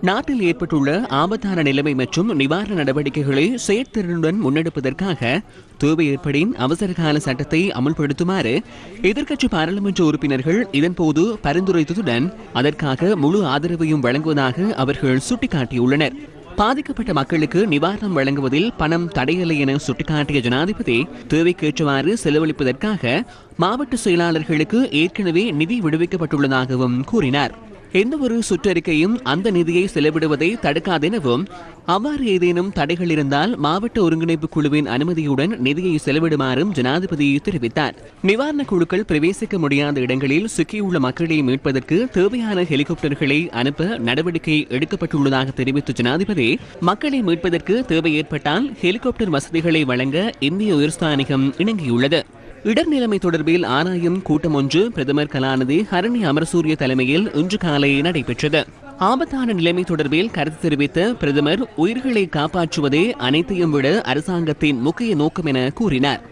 நாட்டில் ஏற்பட்டுள்ள ஆபத்தான நிலைமை மற்றும் நிவாரண நடவடிக்கைகளை செயற்திறனுடன் முன்னெடுப்பதற்காக தேவை ஏற்படின் அவசரகால சட்டத்தை அமல்படுத்துமாறு எதிர்க்கட்சி பாராளுமன்ற உறுப்பினர்கள் இதன்போது பரிந்துரைத்ததுடன் அதற்காக முழு ஆதரவையும் வழங்குவதாக அவர்கள் சுட்டிக்காட்டியுள்ளனர். பாதிக்கப்பட்ட மக்களுக்கு நிவாரணம் வழங்குவதில் பணம் தடையில்லை என சுட்டிக்காட்டிய ஜனாதிபதி தேவைக்கேற்றவாறு செலவழிப்பதற்காக மாவட்ட செயலாளர்களுக்கு ஏற்கனவே நிதி விடுவிக்கப்பட்டுள்ளதாகவும் கூறினார். எந்த ஒரு சுற்றறிக்கையும் அந்த நிதியை செலவிடுவதை தடுக்காதெனவும் அவ்வாறு ஏதேனும் தடைகள் இருந்தால் மாவட்ட ஒருங்கிணைப்பு குழுவின் அனுமதியுடன் நிதியை செலவிடுமாறும் ஜனாதிபதி தெரிவித்தார் நிவாரணக் குழுக்கள் பிரவேசிக்க முடியாத இடங்களில் சிக்கியுள்ள மக்களை மீட்பதற்கு தேவையான ஹெலிகாப்டர்களை அனுப்ப நடவடிக்கை எடுக்கப்பட்டுள்ளதாக தெரிவித்த ஜனாதிபதி மக்களை மீட்பதற்கு தேவை ஏற்பட்டால் ஹெலிகாப்டர் வசதிகளை வழங்க இந்திய உயர்ஸ்தானிகம் இணங்கியுள்ளது. இடர் நிலைமை தொடர்பில் ஆராயும் கூட்டம் ஒன்று பிரதமர் கலாநிதி ஹரணி அமரசூரிய தலைமையில் இன்று காலை நடைபெற்றது. ஆபத்தான நிலைமை தொடர்பில் கருத்து தெரிவித்த பிரதமர் உயிர்களை காப்பாற்றுவதே அனைத்தையும் விட அரசாங்கத்தின் முக்கிய நோக்கம் என கூறினார்.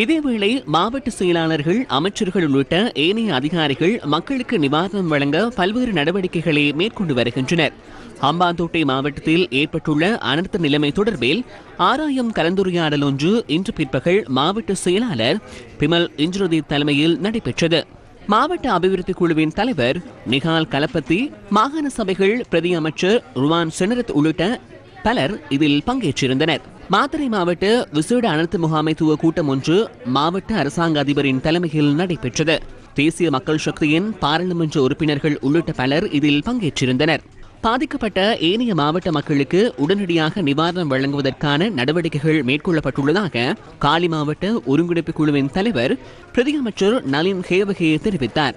இதேவேளை மாவட்ட செயலாளர்கள் அமைச்சர்கள் உள்ளிட்ட ஏனைய அதிகாரிகள் மக்களுக்கு நிவாரணம் வழங்க பல்வேறு நடவடிக்கைகளை மேற்கொண்டு வருகின்றனர். அம்பாந்தோட்டை மாவட்டத்தில் ஏற்பட்டுள்ள அனர்த்த நிலைமை தொடர்பில் ஆராயம் கலந்துரையாடல் ஒன்று இன்று பிற்பகல் மாவட்ட செயலாளர் பிமல் இந்திரதி தலைமையில் நடைபெற்றது. மாவட்ட அபிவிருத்தி குழுவின் தலைவர் நிகால் கலப்பத்தி மாகாண சபைகள் பிரதி அமைச்சர் ருவான் செனரத் உள்ளிட்ட பலர் இதில் பங்கேற்றிருந்தனர். மாத்தறை மாவட்ட விசேட அனர்த்த முகாமைத்துவ கூட்டம் ஒன்று மாவட்ட அரசாங்க அதிபரின் தலைமையில் நடைபெற்றது. தேசிய மக்கள் சக்தியின் பாராளுமன்ற உறுப்பினர்கள் உள்ளிட்ட பலர் இதில் பங்கேற்றிருந்தனர். பாதிக்கப்பட்ட ஏனைய மாவட்ட மக்களுக்கு உடனடியாக நிவாரணம் வழங்குவதற்கான நடவடிக்கைகள் மேற்கொள்ளப்பட்டுள்ளதாக காலி மாவட்ட ஒருங்கிணைப்பு குழுவின் தலைவர் பிரதியமைச்சர் நளின் ஹேவகே தெரிவித்தார்.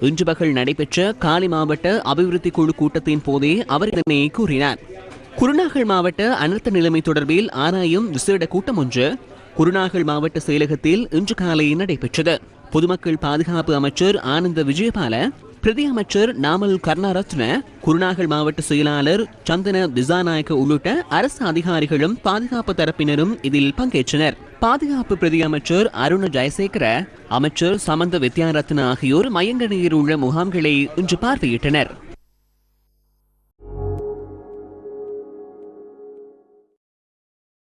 இன்று பகல் நடைபெற்ற காலி மாவட்ட அபிவிருத்தி குழு கூட்டத்தின் போதே அவர் இதனை கூறினார். குருநாகல் மாவட்ட அனர்த்த நிலைமை தொடர்பில் ஆராயும் விசேட கூட்டம் ஒன்று குருநாகல் மாவட்ட செயலகத்தில் இன்று காலை நடைபெற்றது. பொதுமக்கள் பாதுகாப்பு அமைச்சர் ஆனந்த விஜயபால பிரதி அமைச்சர் நாமல் கருணாரத்ன குருநாகல் மாவட்ட செயலாளர் சந்தன திசாநாயக்க உள்ளிட்ட அரசு அதிகாரிகளும் பாதுகாப்பு தரப்பினரும் இதில் பங்கேற்றனர். பாதுகாப்பு பிரதி அமைச்சர் அருண ஜெயசேகர அமைச்சர் சமந்த வித்யாரத்ன ஆகியோர் மயங்கனையில் உள்ள முகாம்களை இன்று பார்வையிட்டனர்.